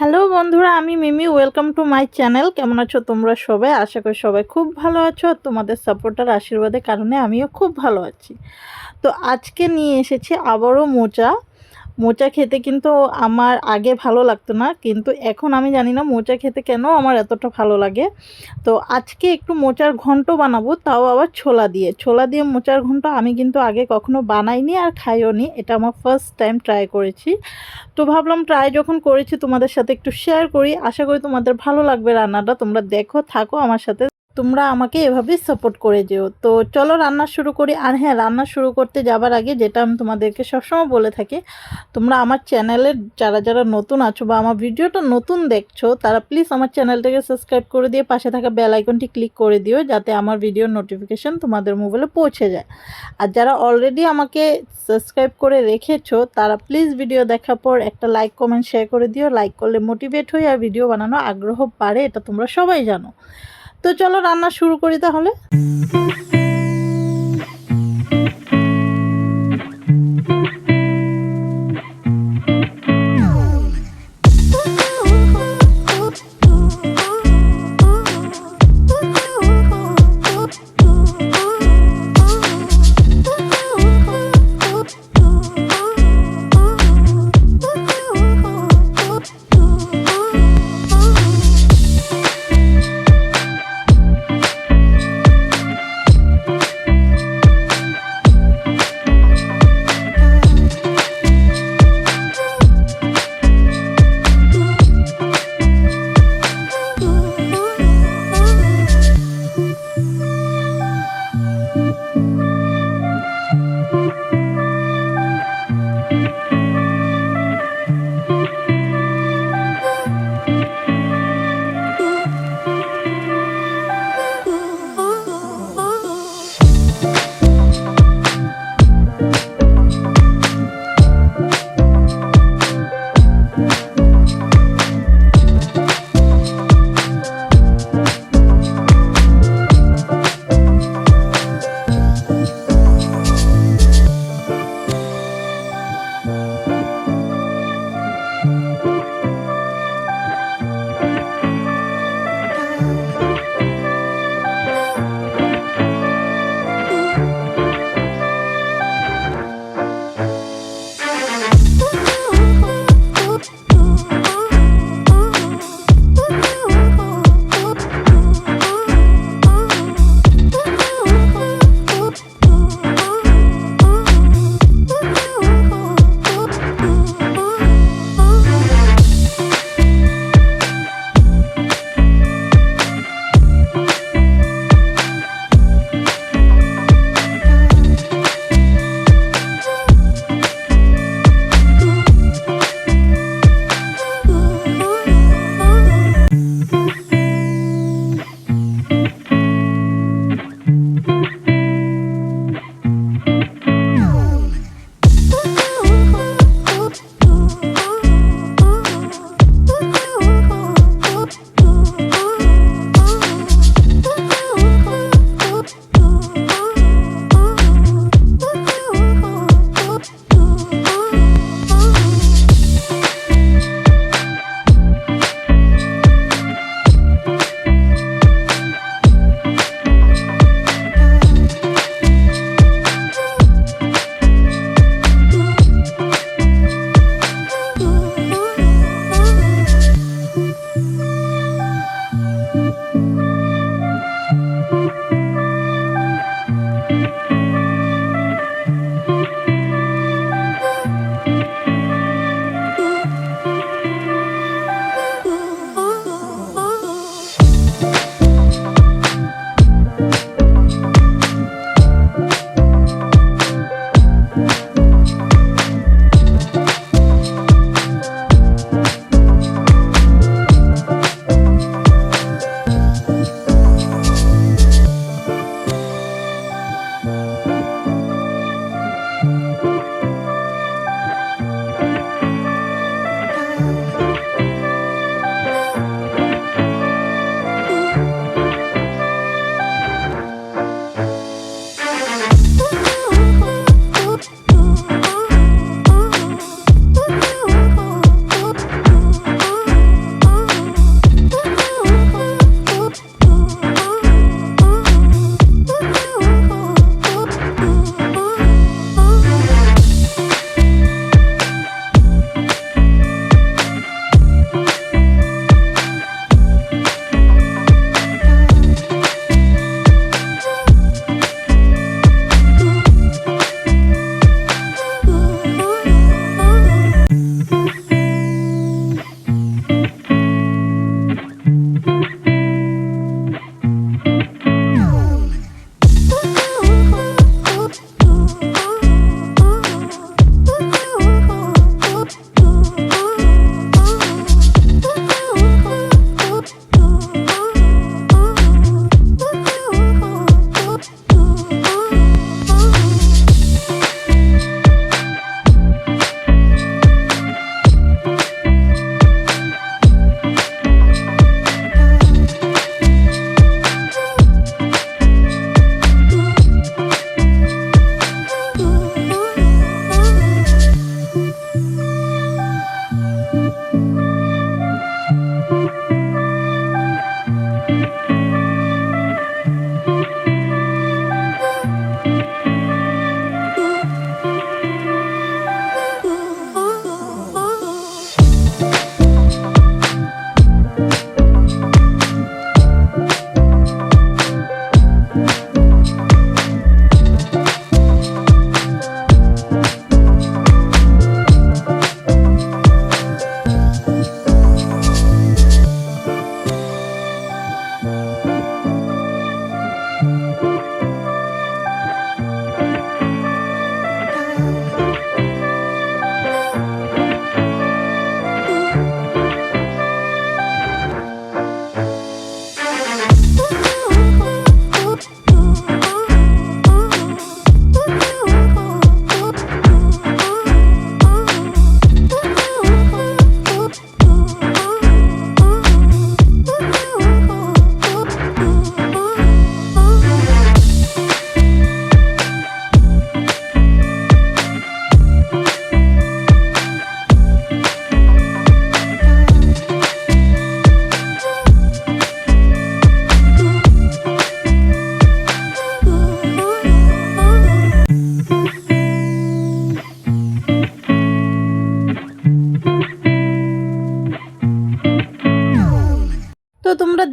Hello বন্ধুরা, আমি Mimi welcome to my channel কেমন আছো তোমরা সবাই? আশা করি সবাই খুব ভালো আছো আর তোমাদের সাপোর্টার আশীর্বাদের কারণে আমিও খুব ভালো আছি। তো আজকে নিয়ে এসেছি আবারও মোচা। মোচা খেতে কিন্তু আমার আগে ভালো লাগতো না, কিন্তু এখন আমি জানি না মোচা খেতে কেন আমার এতটা ভালো লাগে। তো আজকে একটু মোচার ঘন্ট বানাবো, তাও আবার ছোলা দিয়ে। ছোলা দিয়ে মোচার ঘন্ট আমি কিন্তু আগে কখনো বানাইনি আর খাইও নি, এটা আমার ফার্স্ট টাইম ট্রাই করেছি। তো ভাবলাম ট্রাই যখন করেছি তোমাদের সাথে একটু শেয়ার করি, আশা করি তোমাদের ভালো লাগবে রান্নাটা, তোমরা দেখো, থাকো আমার সাথে। তোমরা আমাকে এভাবেই সাপোর্ট করে যেও। তো চলো রান্না শুরু করি। আর হ্যাঁ রান্না শুরু করতে যাবার আগে যেটা আমি তোমাদেরকে সবসময় বলে থাকি, তোমরা আমার চ্যানেলের যারা যারা নতুন আছো বা আমার ভিডিওটা নতুন দেখছ, তারা প্লিজ আমার চ্যানেলটাকে সাবস্ক্রাইব করে দিয়ে পাশে থাকা বেল আইকনটি ক্লিক করে দিও, যাতে আমার ভিডিওর নোটিফিকেশন তোমাদের মোবাইলে পৌঁছে যায়। আর যারা অলরেডি আমাকে সাবস্ক্রাইব করে রেখেছো, তারা প্লিজ ভিডিও দেখার পর একটা লাইক কমেন্ট শেয়ার করে দিও। লাইক করলে মোটিভেট হই আর ভিডিও বানানো আগ্রহ বাড়ে, এটা তোমরা সবাই জানো। তো চলো রান্না শুরু করি তাহলে।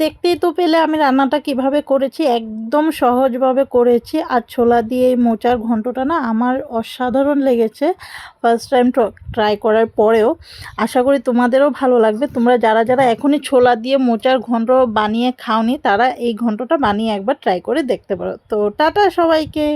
দেখতেই তো পেলে আমি রান্নাটা কীভাবে করেছি, একদম সহজভাবে করেছি। আর ছোলা দিয়ে এই মোচার ঘন্টটা না আমার অসাধারণ লেগেছে। ফার্স্ট টাইম ট্রাই করার পরেও। আশা করি তোমাদেরও ভালো লাগবে। তোমরা যারা যারা এখনই ছোলা দিয়ে মোচার ঘন্ট বানিয়ে খাওনি, তারা এই ঘন্টটা বানিয়ে একবার ট্রাই করে দেখতে পারো। তো টাটা সবাইকে!